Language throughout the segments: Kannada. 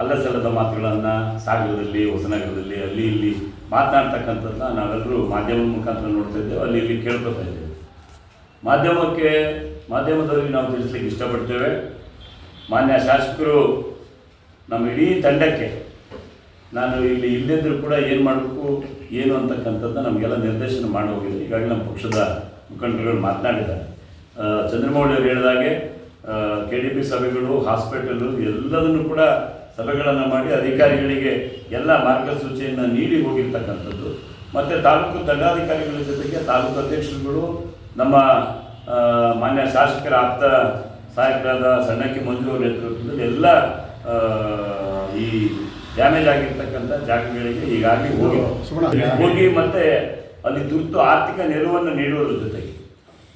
ಅಲ್ಲ ಸಲ್ಲದ ಮಾತುಗಳನ್ನು ಸಾಗರದಲ್ಲಿ, ಹೊಸನಗರದಲ್ಲಿ, ಅಲ್ಲಿ ಇಲ್ಲಿ ಮಾತನಾಡ್ತಕ್ಕಂಥದ್ದನ್ನ ನಾವೆಲ್ಲರೂ ಮಾಧ್ಯಮದ ಮುಖಾಂತರ ನೋಡ್ತಾ ಇದ್ದೇವೆ, ಅಲ್ಲಿ ಇಲ್ಲಿ ಕೇಳ್ಕೊತಾ ಇದ್ದೇವೆ. ಮಾಧ್ಯಮಕ್ಕೆ, ಮಾಧ್ಯಮದವರಿಗೆ ನಾವು ತಿಳಿಸ್ಲಿಕ್ಕೆ ಇಷ್ಟಪಡ್ತೇವೆ. ಮಾನ್ಯ ಶಾಸಕರು, ನಮ್ಮ ಇಡೀ ತಂಡಕ್ಕೆ ನಾನು ಇಲ್ಲಿ ಇಲ್ಲದಿದ್ದರೂ ಕೂಡ ಏನು ಮಾಡಬೇಕು, ಏನು ಅಂತಕ್ಕಂಥದ್ದು ನಮಗೆಲ್ಲ ನಿರ್ದೇಶನ ಮಾಡಿ ಹೋಗಿದೆ ಈಗಾಗಲೇ ನಮ್ಮ ಪಕ್ಷದ ಮುಖಂಡರುಗಳು ಮಾತನಾಡಿದ್ದಾರೆ. ಚಂದ್ರಮೌಳಿ ಅವರು ಹೇಳಿದಾಗೆ ಕೆ ಡಿ ಪಿ ಸಭೆಗಳು ಹಾಸ್ಪಿಟಲು ಎಲ್ಲದನ್ನು ಕೂಡ ಸಭೆಗಳನ್ನು ಮಾಡಿ ಅಧಿಕಾರಿಗಳಿಗೆ ಎಲ್ಲ ಮಾರ್ಗಸೂಚಿಯನ್ನು ನೀಡಿ ಹೋಗಿರ್ತಕ್ಕಂಥದ್ದು. ಮತ್ತು ತಾಲೂಕು ದಂಡಾಧಿಕಾರಿಗಳ ಜೊತೆಗೆ ತಾಲೂಕು ಅಧ್ಯಕ್ಷರುಗಳು ನಮ್ಮ ಮಾನ್ಯ ಶಾಸಕರ ಆಪ್ತ ಸಹಾಯಕರಾದ ಸಣ್ಣಕ್ಕಿ ಮಂಜು ಅವರ ನೇತೃತ್ವದಲ್ಲಿ ಎಲ್ಲ ಈ ಡ್ಯಾಮೇಜ್ ಆಗಿರ್ತಕ್ಕಂಥ ಜಾಗಗಳಿಗೆ ಈಗಾಗಲೇ ಹೋಗಿ ಹೋಗಿ ಮತ್ತೆ ಅಲ್ಲಿ ತುರ್ತು ಆರ್ಥಿಕ ನೆರವನ್ನು ನೀಡುವುದರ ಜೊತೆಗೆ.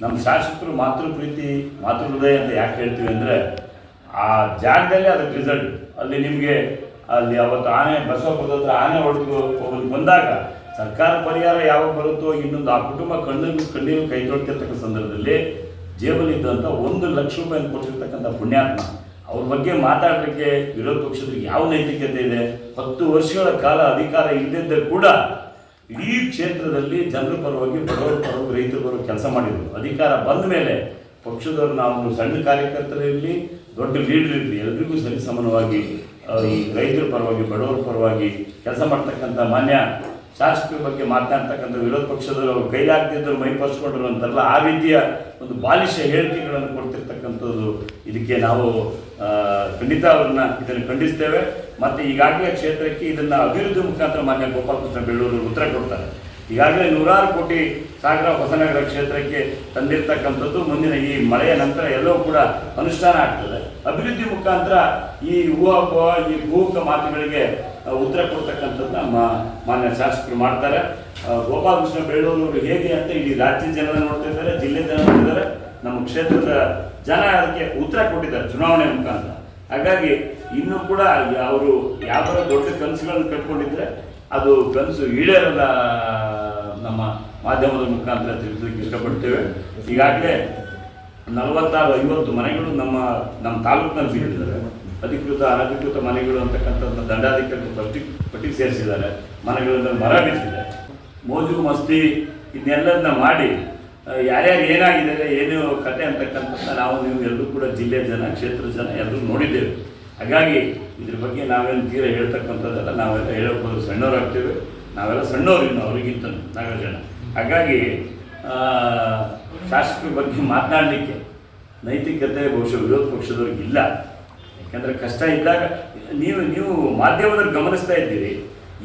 ನಮ್ಮ ಶಾಸಕರು ಮಾತೃ ಪ್ರೀತಿ ಮಾತೃ ಹೃದಯ ಅಂತ ಯಾಕೆ ಹೇಳ್ತೀವಿ ಅಂದರೆ ಆ ಜಾಗದಲ್ಲಿ ಅದಕ್ಕೆ ರಿಸಲ್ಟ್ ಅಲ್ಲಿ ನಿಮಗೆ ಅಲ್ಲಿ ಅವತ್ತು ಆನೆ ಬಸವ ಹತ್ರ ಆನೆ ಹೊಡೆದು ಹೋಗೋದು ಬಂದಾಗ ಸರ್ಕಾರ ಪರಿಹಾರ ಯಾವಾಗ ಬರುತ್ತೋ ಇನ್ನೊಂದು ಆ ಕುಟುಂಬ ಕಣ್ಣಲ್ಲಿ ಕಣ್ಣೀರು ಕೈ ತೊಳ್ತಿರ್ತಕ್ಕಂಥ ಸಂದರ್ಭದಲ್ಲಿ ಜೇಬಲ್ಲಿ ಇದ್ದಂಥ ಒಂದು ಲಕ್ಷ ರೂಪಾಯಿ ಕೊಟ್ಟಿರ್ತಕ್ಕಂಥ ಪುಣ್ಯಾತ್ಮ, ಅವ್ರ ಬಗ್ಗೆ ಮಾತಾಡಲಿಕ್ಕೆ ವಿರೋಧ ಪಕ್ಷದಲ್ಲಿ ಯಾವ ನೈತಿಕತೆ ಇದೆ? ಹತ್ತು ವರ್ಷಗಳ ಕಾಲ ಅಧಿಕಾರ ಇಲ್ಲದಿದ್ದರೂ ಕೂಡ ಇಡೀ ಕ್ಷೇತ್ರದಲ್ಲಿ ಜನರ ಪರವಾಗಿ ಬಡವರ ಪರವಾಗಿ ರೈತರ ಪರವಾಗಿ ಕೆಲಸ ಮಾಡಿದರು. ಅಧಿಕಾರ ಬಂದ ಮೇಲೆ ಪಕ್ಷದವರು ನಾವು ಸಣ್ಣ ಕಾರ್ಯಕರ್ತರಿರಲಿ ದೊಡ್ಡ ಲೀಡರ್ ಇರಲಿ, ಎಲ್ರಿಗೂ ಸರಿ ಸಮಾನವಾಗಿ ರೈತರ ಪರವಾಗಿ, ಬಡವರ ಪರವಾಗಿ ಕೆಲಸ ಮಾಡ್ತಕ್ಕಂಥ ಮಾನ್ಯ ಶಾಸಕರ ಬಗ್ಗೆ ಮಾತನಾಡ್ತಕ್ಕಂಥ ವಿರೋಧ ಪಕ್ಷದವರು ಅವ್ರು ಕೈಲಾಗ್ತಿದ್ದರು ಮೈ ಪರ್ಸ್ಕೊಂಡ್ರು ಅಂತಾರಲ್ಲ, ಆ ರೀತಿಯ ಒಂದು ಬಾಲಿಶ ಹೇಳಿಕೆಗಳನ್ನು ಕೊಡ್ತಿರ್ತಕ್ಕಂಥದ್ದು ಇದಕ್ಕೆ ನಾವು ಖಂಡಿತ ಅವ್ರನ್ನ ಇದನ್ನು ಖಂಡಿಸ್ತೇವೆ. ಮತ್ತು ಈಗಾಗಲೇ ಕ್ಷೇತ್ರಕ್ಕೆ ಇದನ್ನು ಅಭಿವೃದ್ಧಿ ಮುಖಾಂತರ ಮಾನ್ಯ ಗೋಪಾಲಕೃಷ್ಣ ಬೆಳ್ಳೂರು ಉತ್ತರ ಕೊಡ್ತಾರೆ. ಈಗಾಗಲೇ ನೂರಾರು ಕೋಟಿ ಸಾಗರ ಹೊಸನಗರ ಕ್ಷೇತ್ರಕ್ಕೆ ತಂದಿರ್ತಕ್ಕಂಥದ್ದು. ಮುಂದಿನ ಈ ಮಳೆಯ ನಂತರ ಎಲ್ಲವೂ ಕೂಡ ಅನುಷ್ಠಾನ ಆಗ್ತದೆ. ಅಭಿವೃದ್ಧಿ ಮುಖಾಂತರ ಈ ಊಹಾಪೋಹ ಈ ಭೂಕ ಮಾತುಗಳಿಗೆ ಉತ್ತರ ಕೊಡ್ತಕ್ಕಂಥದ್ದು ನಮ್ಮ ಮಾನ್ಯ ಶಾಸಕರು ಮಾಡ್ತಾರೆ. ಗೋಪಾಲಕೃಷ್ಣ ಬೆಳ್ಳೂರು ಹೇಗೆ ಅಂತ ಇಡೀ ರಾಜ್ಯ ಜನ ನೋಡ್ತಾ ಇದ್ದಾರೆ, ಜಿಲ್ಲೆ ಜನ ನೋಡಿದ್ದಾರೆ ನಮ್ಮ ಕ್ಷೇತ್ರದ ಜನ ಅದಕ್ಕೆ ಉತ್ತರ ಕೊಟ್ಟಿದ್ದಾರೆ ಚುನಾವಣೆ ಮುಖಾಂತರ. ಹಾಗಾಗಿ ಇನ್ನೂ ಕೂಡ ಅವರು ಯಾವ ದೊಡ್ಡ ಕನಸುಗಳನ್ನು ಕಟ್ಕೊಂಡಿದ್ರೆ ಅದು ಕನಸು ಈಡೇರಲ್ಲ ನಮ್ಮ ಮಾಧ್ಯಮದ ಮುಖಾಂತರ ತಿಳಿಸಲಿಕ್ಕೆ ಇಷ್ಟಪಡ್ತೇವೆ. ಈಗಾಗಲೇ ನಲವತ್ತಾರು, ಐವತ್ತು ಮನೆಗಳು ನಮ್ಮ ನಮ್ಮ ತಾಲೂಕಿನಲ್ಲಿ ಸೇರಿದ್ದಾರೆ ಅಧಿಕೃತ, ಅನಧಿಕೃತ ಮನೆಗಳು ಅಂತಕ್ಕಂಥದ್ದು ದಂಡಾಧಿಕಾರಿ ಪಟ್ಟಿ ಪಟ್ಟಿಗೆ ಸೇರಿಸಿದ್ದಾರೆ. ಮನೆಗಳಿಂದ ಮರ ಬಿಸಿದೆ ಮೋಜು, ಮಸ್ತಿ ಇದನ್ನೆಲ್ಲದನ್ನ ಮಾಡಿ ಯಾರ್ಯಾರು ಏನಾಗಿದ್ದಾರೆ, ಏನು ಕತೆ ಅಂತಕ್ಕಂಥದ್ದು ನಾವು ನೀವು ಎಲ್ಲರೂ ಕೂಡ ಜಿಲ್ಲೆ ಜನ, ಕ್ಷೇತ್ರದ ಜನ ಎಲ್ಲರೂ ನೋಡಿದ್ದೇವೆ. ಹಾಗಾಗಿ ಇದ್ರ ಬಗ್ಗೆ ನಾವೇನು ತೀರ ಹೇಳ್ತಕ್ಕಂಥದ್ದೆಲ್ಲ, ನಾವೆಲ್ಲ ಹೇಳೋಕ್ಕೆ ಸಣ್ಣವ್ರು ಆಗ್ತೇವೆ. ನಾವೆಲ್ಲ ಸಣ್ಣವ್ರು ಇನ್ನು ಅವ್ರಿಗಿಂತ ನಾಲ್ಕು ಜನ ಹಾಗಾಗಿ ಶಾಸಕರ ಬಗ್ಗೆ ಮಾತನಾಡಲಿಕ್ಕೆ ನೈತಿಕತೆ ಬಹುಶಃ ವಿರೋಧ ಪಕ್ಷದವ್ರಿಗೆ ಇಲ್ಲ. ಯಾಕಂದರೆ ಕಷ್ಟ ಇದ್ದಾಗ, ನೀವು ನೀವು ಮಾಧ್ಯಮದಲ್ಲಿ ಗಮನಿಸ್ತಾ ಇದ್ದೀರಿ.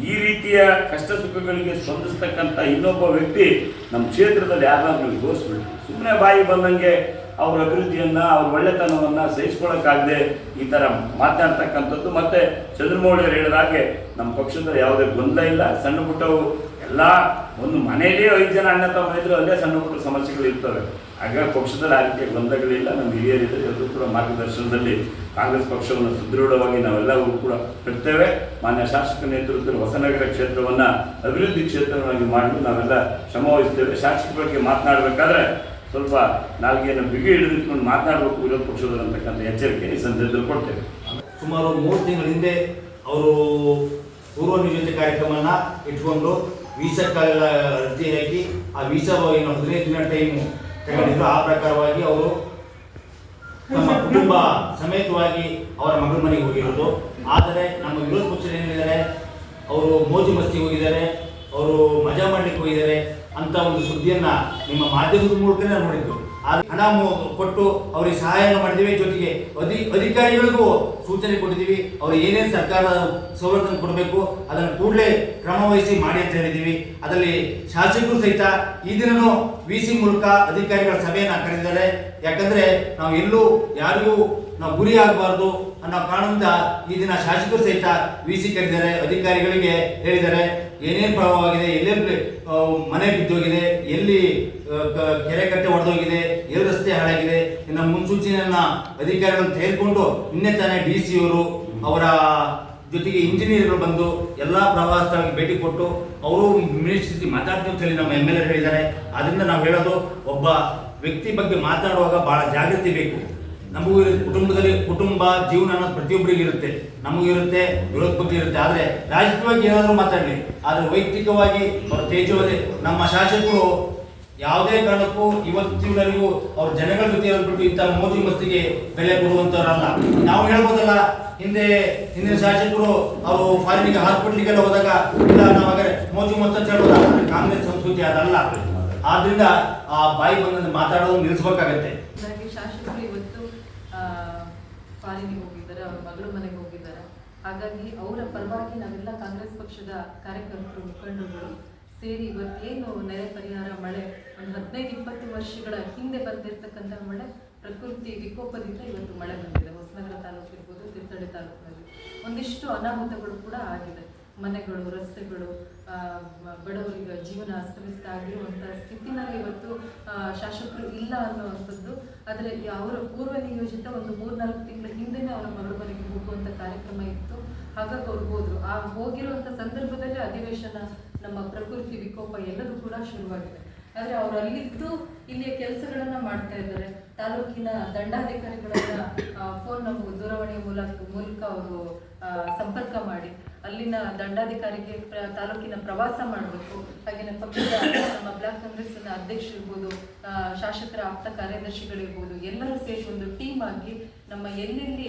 ಈ ರೀತಿಯ ಕಷ್ಟ ಸುಖಗಳಿಗೆ ಸ್ಪಂದಿಸ್ತಕ್ಕಂಥ ಇನ್ನೊಬ್ಬ ವ್ಯಕ್ತಿ ನಮ್ಮ ಕ್ಷೇತ್ರದಲ್ಲಿ ಯಾರಾದ್ರೂ ಘೋಷಿಸ್ಬಿಟ್ಟು ಸುಮ್ಮನೆ ಬಾಯಿ ಬಂದಂಗೆ ಅವ್ರ ಅಭಿವೃದ್ಧಿಯನ್ನು, ಅವ್ರ ಒಳ್ಳೆತನವನ್ನು ಸಹಿಸ್ಕೊಳ್ಳೋಕ್ಕಾಗದೆ ಈ ಥರ ಮಾತನಾಡ್ತಕ್ಕಂಥದ್ದು. ಮತ್ತು ಚಂದ್ರಮೌಳಿಯವರು ಹೇಳಿದ ಹಾಗೆ ನಮ್ಮ ಪಕ್ಷದಲ್ಲಿ ಯಾವುದೇ ಗೊಂದಲ ಇಲ್ಲ. ಸಣ್ಣ ಪುಟ್ಟವು ಎಲ್ಲ ಒಂದು ಮನೆಯಲ್ಲಿ ಐದು ಜನ ಅಣ್ಣ ತಮ್ಮ ಅಲ್ಲೇ ಸಣ್ಣ ಪುಟ್ಟ ಸಮಸ್ಯೆಗಳು ಇರ್ತವೆ. ಹಾಗಾಗಿ ಪಕ್ಷದಲ್ಲಿ ಆ ಗೊಂದಗಳಿಲ್ಲ ನಮ್ಮ ಹಿರಿಯರಿದ್ದರೆ ಎಲ್ಲರೂ ಕೂಡ ಮಾರ್ಗದರ್ಶನದಲ್ಲಿ ಕಾಂಗ್ರೆಸ್ ಪಕ್ಷವನ್ನು ಸುದೃಢವಾಗಿ ನಾವೆಲ್ಲರೂ ಕೂಡ ಇರ್ತೇವೆ ಮಾನ್ಯ ಶಾಸಕ ನೇತೃತ್ವದಲ್ಲಿ ಹೊಸನಗರ ಕ್ಷೇತ್ರವನ್ನು ಅಭಿವೃದ್ಧಿ ಕ್ಷೇತ್ರವಾಗಿ ಮಾಡಲು ನಾವೆಲ್ಲ ಶ್ರಮವಹಿಸ್ತೇವೆ ಶಾಸಕರ ಬಗ್ಗೆ ಮಾತನಾಡಬೇಕಾದ್ರೆ ಸ್ವಲ್ಪ ನಾಲ್ಗೆಯನ್ನು ಬಿಗಿ ಹಿಡಿದಿಟ್ಕೊಂಡು ಮಾತನಾಡಬೇಕು ವಿರೋಧ ಪಕ್ಷದವರು ಅಂತಕ್ಕಂಥ ಎಚ್ಚರಿಕೆ ಈ ಸಂದರ್ಭದಲ್ಲಿ ಕೊಡ್ತೇವೆ. ಸುಮಾರು ಮೂರು ತಿಂಗಳ ಹಿಂದೆ ಅವರು ಪೂರ್ವ ನಿಯೋಜಿತ ಕಾರ್ಯಕ್ರಮನ ಇಟ್ಕೊಂಡು ವೀಸಾಕ್ಕೆಲ್ಲ ಅರ್ಜಿ ಹಾಕಿ ಆ ವೀಸಾ ಏನು ಹದಿನೈದು ದಿನ ಟೈಮು ತಗೊಂಡಿದ್ರು. ಆ ಪ್ರಕಾರವಾಗಿ ಅವರು ನಮ್ಮ ಕುಟುಂಬ ಸಮೇತವಾಗಿ ಅವರ ಮಗಳ ಮನೆಗೆ ಹೋಗಿರೋದು. ಆದರೆ ನಮ್ಮ ವಿರೋಧ ಪಕ್ಷರು ಏನಿದ್ದಾರೆ, ಅವರು ಮೋಜು ಮಸ್ತಿ ಹೋಗಿದ್ದಾರೆ, ಅವರು ಮಜಾ ಮಾಡಲಿಕ್ಕೆ ಹೋಗಿದ್ದಾರೆ ಅಂತ ಒಂದು ಸುದ್ದಿಯನ್ನ ನಿಮ್ಮ ಮಾಧ್ಯಮದ ಮೂಲಕನೇ ನೋಡಿದ್ದು. ಹಣ ಕೊಟ್ಟು ಅವರಿಗೆ ಸಹಾಯ ಮಾಡಿದ್ದೀವಿ ಜೊತೆಗೆ ಅಧಿ ಅಧಿಕಾರಿಗಳಿಗೂ ಸೂಚನೆ ಕೊಟ್ಟಿದ್ದೀವಿ ಅವರು ಏನೇನು ಸರ್ಕಾರದ ಸವಲತ್ತನ್ನು ಕೊಡಬೇಕು ಅದನ್ನು ಕೂಡಲೇ ಕ್ರಮ ವಹಿಸಿ ಮಾಡಿ ಅಂತ ಹೇಳಿದ್ದೀವಿ ಅದರಲ್ಲಿ ಶಾಸಕರು ಸಹಿತ ಈ ದಿನನೂ ವಿ ಸಿ ಮೂಲಕ ಅಧಿಕಾರಿಗಳ ಸಭೆಯನ್ನು ಕರೆದಿದ್ದಾರೆ. ಯಾಕಂದ್ರೆ ನಾವು ಎಲ್ಲೂ ಯಾರಿಗೂ ನಾವು ಗುರಿ ಆಗಬಾರ್ದು ಅನ್ನೋ ಕಾರಣದಿಂದ ಈ ದಿನ ಶಾಸಕರು ಸಹಿತ ವಿ ಸಿ ಕರೆದಿದ್ದಾರೆ ಅಧಿಕಾರಿಗಳಿಗೆ ಹೇಳಿದ್ದಾರೆ. ಏನೇನು ಪ್ರಭಾವವಾಗಿದೆ ಎಲ್ಲೆಲ್ಲಿ ಆ, ಮನೆ ಬಿದ್ದೋಗಿದೆ ಎಲ್ಲಿ ಕೆರೆ ಕಟ್ಟೆ ಒಡೆದೋಗಿದೆ ಎಲ್ಲಿ ರಸ್ತೆ ಹಾಳಾಗಿದೆ, ಇನ್ನು ಮುನ್ಸೂಚನೆಯನ್ನ ಅಧಿಕಾರಿಗಳನ್ನು ತೆಗೆದುಕೊಂಡು ನಿನ್ನೆ ತಾನೇ ಡಿ ಸಿ ಅವರು ಅವರ ಜೊತೆಗೆ ಇಂಜಿನಿಯರ್ಗಳು ಬಂದು ಎಲ್ಲ ಪ್ರವಾಸ ಸ್ಥಳಕ್ಕೆ ಭೇಟಿ ಕೊಟ್ಟು ಅವರು ಮಿನಿಸ್ಟ್ರಿ ಮಾತಾಡ್ತೀವಿ ಅಂತ ಹೇಳಿ ನಮ್ಮ ಎಂ ಎಲ್ ಎ ಹೇಳಿದ್ದಾರೆ. ಅದರಿಂದ ನಾವು ಹೇಳೋದು ಒಬ್ಬ ವ್ಯಕ್ತಿ ಬಗ್ಗೆ ಮಾತಾಡುವಾಗ ಬಹಳ ಜಾಗೃತಿ ಬೇಕು. ನಮಗೂ ಕುಟುಂಬದಲ್ಲಿ ಕುಟುಂಬ, ಜೀವನ ಅನ್ನೋದು ಪ್ರತಿಯೊಬ್ಬರಿಗೆ ಇರುತ್ತೆ. ನಮಗೂ ಇರುತ್ತೆ ವಿರೋಧ ಪಕ್ಷ ಇರುತ್ತೆ. ಆದರೆ ರಾಜಕೀಯವಾಗಿ ಏನಾದರೂ ಮಾತಾಡಲಿ. ಆದರೆ ವೈಯಕ್ತಿಕವಾಗಿ ಅವರ ನಮ್ಮ ಶಾಸಕರು ಯಾವುದೇ ಕಾರಣಕ್ಕೂ ಇವತ್ತಿನವರೆಗೂ ಅವ್ರ ಜನಗಳ ಜೊತೆ ಇರೋದ್ಬಿಟ್ಟು ಇಂಥ ಮೋದಿ ಮಸ್ತಿಗೆ ಬೆಲೆ ಕೊಡುವಂತವ್ರಲ್ಲ ನಾವು ಹೇಳ್ಬೋದಲ್ಲ, ಹಿಂದೆ, ಹಿಂದಿನ ಶಾಸಕರು ಅವರು ಫಾರಿನಿಗೆ ಹಾಸ್ಪಿಟ್ಲಿಗೆಲ್ಲ ಹೋದಾಗ, ಇಲ್ಲ, ನಾವು ಹಾಗೆ ಮೋದಿ ಮಸ್ತ್ ಅಂತ ಕಾಂಗ್ರೆಸ್ ಸಂಸ್ಕೃತಿ ಅದಲ್ಲ. ಆದ್ರಿಂದ ಆ ಬಾಯಿ ಬಂದ ಮಾತಾಡೋದು ನಿಲ್ಲಿಸ್ಬೇಕಾಗತ್ತೆ. ಶಾಸಕರು ಇವತ್ತು ಹೋಗಿದ್ದಾರೆ, ಅವ್ರ ಮನೆಗೆ ಹೋಗಿದ್ದಾರೆ. ಹಾಗಾಗಿ ಅವರ ಪರವಾಗಿ ನಾವೆಲ್ಲ ಕಾಂಗ್ರೆಸ್ ಪಕ್ಷದ ಕಾರ್ಯಕರ್ತರು ಮುಖಂಡರುಗಳು ಸೇರಿ ಇವತ್ತೇನು ನೆರೆ ಪರಿಹಾರ ಮಳೆ, ಒಂದು ಹದಿನೈದು, ಇಪ್ಪತ್ತು ವರ್ಷಗಳ ಹಿಂದೆ ಬಂದಿರತಕ್ಕಂಥ ಮಳೆ, ಪ್ರಕೃತಿ ವಿಕೋಪದಿಂದ ಇವತ್ತು ಮಳೆ ಬಂದಿದೆ. ಹೊಸನಗರ ತಾಲೂಕು ಇರ್ಬೋದು ತೀರ್ಥಹಳ್ಳಿ ತಾಲೂಕಿನಲ್ಲಿ ಒಂದಿಷ್ಟು ಅನಾಹುತಗಳು ಕೂಡ ಆಗಿದೆ. ಮನೆಗಳು, ರಸ್ತೆಗಳು ಬಡವರಿಗೆ ಜೀವನ ಅಸ್ತವ್ಯಸ್ತ ಆಗಿರುವಂಥ ಸ್ಥಿತಿನಲ್ಲಿ ಇವತ್ತು ಶಾಸಕರು ಇಲ್ಲ ಅನ್ನುವಂಥದ್ದು. ಆದರೆ ಅವರ ಪೂರ್ವ ನಿಯೋಜಿತ ಒಂದು ಮೂರ್ನಾಲ್ಕು ತಿಂಗಳ ಹಿಂದೆನೇ ಅವರ ಮಗಳ ಮನೆಗೆ ಹೋಗುವಂಥ ಕಾರ್ಯಕ್ರಮ ಇತ್ತು. ಹಾಗಾಗಿ ಅವ್ರು ಹೋದ್ರು. ಆ ಹೋಗಿರುವಂಥ ಸಂದರ್ಭದಲ್ಲಿ ಅಧಿವೇಶನ ನಮ್ಮ ಪ್ರಕೃತಿ ವಿಕೋಪ ಎಲ್ಲದೂ ಕೂಡ ಶುರುವಾಗಿದೆ. ಆದರೆ ಅವರು ಅಲ್ಲಿದ್ದು ಇಲ್ಲಿಯ ಕೆಲಸಗಳನ್ನ ಮಾಡ್ತಾ ಇದ್ದಾರೆ. ತಾಲೂಕಿನ ದಂಡಾಧಿಕಾರಿಗಳನ್ನ ಫೋನ್ ನಮ್ಮ ದೂರವಾಣಿ ಮೂಲಕ ಮೂಲಕ ಅವರು ಸಂಪರ್ಕ ಮಾಡಿ. ಅಲ್ಲಿನ ದಂಡಾಧಿಕಾರಿಗೆ ತಾಲೂಕಿನ ಪ್ರವಾಸ ಮಾಡಬೇಕು. ಹಾಗೆಯೇ ಪಕ್ಷದ ನಮ್ಮ ಬ್ಲಾಕ್ ಕಾಂಗ್ರೆಸ್ನ ಅಧ್ಯಕ್ಷ ಇರ್ಬೋದು ಶಾಸಕರ ಆಪ್ತ ಕಾರ್ಯದರ್ಶಿಗಳಿರ್ಬೋದು ಎಲ್ಲರೂ ಸೇರಿ ಒಂದು ಟೀಮ್ ಆಗಿ ನಮ್ಮ ಎಲ್ಲೆಲ್ಲಿ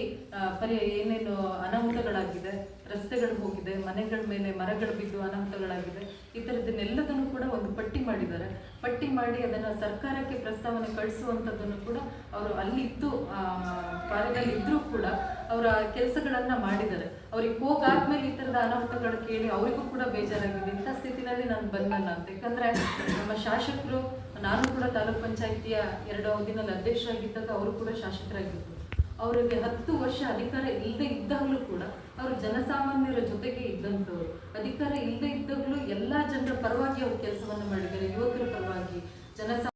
ಪರಿ, ಏನೇನು ಅನಾಹುತಗಳಾಗಿದೆ, ರಸ್ತೆಗಳು ಹೋಗಿದೆ, ಮನೆಗಳ ಮೇಲೆ ಮರಗಳು ಬಿದ್ದು ಅನಾಹುತಗಳಾಗಿದೆ, ಈ ಥರದನ್ನೆಲ್ಲದನ್ನು ಕೂಡ ಒಂದು ಪಟ್ಟಿ ಮಾಡಿದ್ದಾರೆ. ಪಟ್ಟಿ ಮಾಡಿ ಅದನ್ನು ಸರ್ಕಾರಕ್ಕೆ ಪ್ರಸ್ತಾವನೆ ಕಳಿಸುವಂಥದ್ದನ್ನು ಕೂಡ ಅವರು ಅಲ್ಲಿದ್ದು ಕಾರ್ಯದಲ್ಲಿ ಇದ್ರೂ ಕೂಡ ಅವರ ಕೆಲಸಗಳನ್ನ ಮಾಡಿದ್ದಾರೆ. ಅವ್ರಿಗೆ ಹೋಗಾದ್ಮೇಲೆ ಈ ತರದ ಅನಾಹುತಗಳು ಕೇಳಿ ಅವರಿಗೂ ಕೂಡ ಬೇಜಾರಾಗಿದೆ. ಇಂಥ ಸ್ಥಿತಿನಲ್ಲಿ ನಾನು ಬಂದಲ್ಲ ಅಂತ. ಯಾಕಂದ್ರೆ ನಮ್ಮ ಶಾಸಕರು, ನಾನು ಕೂಡ ತಾಲೂಕ್ ಪಂಚಾಯಿತಿಯ ಎರಡು ಅವಧಿನಲ್ಲಿ ಅಧ್ಯಕ್ಷರಾಗಿದ್ದಾಗ ಅವರು ಕೂಡ ಶಾಸಕರಾಗಿದ್ದರು. ಅವರಿಗೆ ಹತ್ತು ವರ್ಷ ಅಧಿಕಾರ ಇಲ್ಲದೆ ಇದ್ದಾಗಲೂ ಕೂಡ ಅವರು ಜನಸಾಮಾನ್ಯರ ಜೊತೆಗೆ ಇದ್ದಂಥವ್ರು. ಅಧಿಕಾರ ಇಲ್ಲದೆ ಇದ್ದಾಗಲೂ ಎಲ್ಲಾ ಜನರ ಪರವಾಗಿ ಅವ್ರು ಕೆಲಸವನ್ನು ಮಾಡಿದ್ದಾರೆ. ಯುವಕರ ಪರವಾಗಿ, ಜನಸಾ